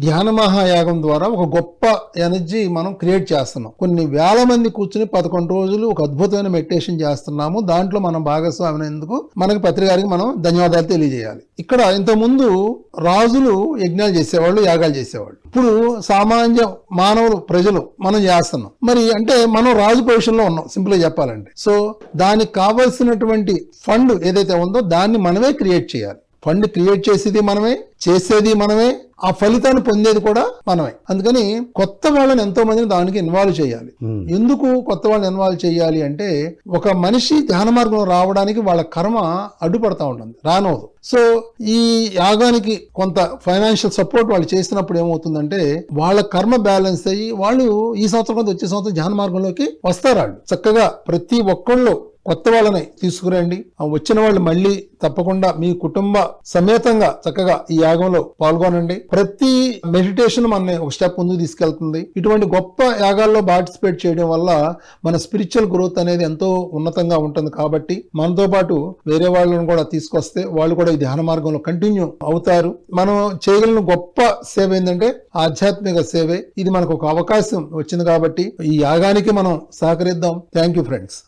ధ్యాన మహాయాగం ద్వారా ఒక గొప్ప ఎనర్జీ మనం క్రియేట్ చేస్తున్నాం. కొన్ని వేల మంది కూర్చుని పదకొండు రోజులు ఒక అద్భుతమైన మెడిటేషన్ చేస్తున్నాము. దాంట్లో మనం భాగస్వామి అయినందుకు మనకి పత్రికారికి మనం ధన్యవాదాలు తెలియజేయాలి. ఇక్కడ ఇంతకుముందు రాజులు యజ్ఞాలు చేసేవాళ్ళు యాగాలు చేసేవాళ్ళు. ఇప్పుడు సామాన్య మానవులు ప్రజలు మనం చేస్తున్నాం. మరి అంటే మనం రాజు పొజిషన్లో ఉన్నాం సింపుల్గా చెప్పాలంటే. సో దానికి కావలసినటువంటి ఫండ్ ఏదైతే ఉందో దాన్ని మనమే క్రియేట్ చేయాలి. ఫండ్ క్రియేట్ చేసేది మనమే చేసేది మనమే ఆ ఫలితాన్ని పొందేది కూడా మనమే. అందుకని కొత్త వాళ్ళని ఎంతో మందిని దానికి ఇన్వాల్వ్ చేయాలి. ఎందుకు కొత్త వాళ్ళని ఇన్వాల్వ్ చేయాలి అంటే ఒక మనిషి ధ్యాన మార్గంలో రావడానికి వాళ్ళ కర్మ అడ్డుపడతా ఉంటుంది రానవదు. సో ఈ యాగానికి కొంత ఫైనాన్షియల్ సపోర్ట్ వాళ్ళు చేసినప్పుడు ఏమవుతుందంటే వాళ్ళ కర్మ బ్యాలెన్స్ అయ్యి వాళ్ళు ఈ సంవత్సరం కొంత వచ్చే సంవత్సరం ధ్యాన మార్గంలోకి వస్తారు వాళ్ళు చక్కగా ప్రతి ఒక్కళ్ళు కొత్త వాళ్ళని తీసుకురండి. వచ్చిన వాళ్ళు మళ్ళీ తప్పకుండా మీ కుటుంబ సమేతంగా చక్కగా ఈ యాగంలో పాల్గొనండి. ప్రతి మెడిటేషన్ మన ఒక స్టెప్ ముందుకు తీసుకెళ్తుంది. ఇటువంటి గొప్ప యాగాల్లో పార్టిసిపేట్ చేయడం వల్ల మన స్పిరిచువల్ గ్రోత్ అనేది ఎంతో ఉన్నతంగా ఉంటుంది కాబట్టి మనతో పాటు వేరే వాళ్ళని కూడా తీసుకొస్తే వాళ్ళు కూడా ఈ ధ్యాన మార్గంలో కంటిన్యూ అవుతారు. మనం చేయగలిగిన గొప్ప సేవ ఏంటంటే ఆధ్యాత్మిక సేవే. ఇది మనకు ఒక అవకాశం వచ్చింది కాబట్టి ఈ యాగానికి మనం సహకరిద్దాం. Thank you friends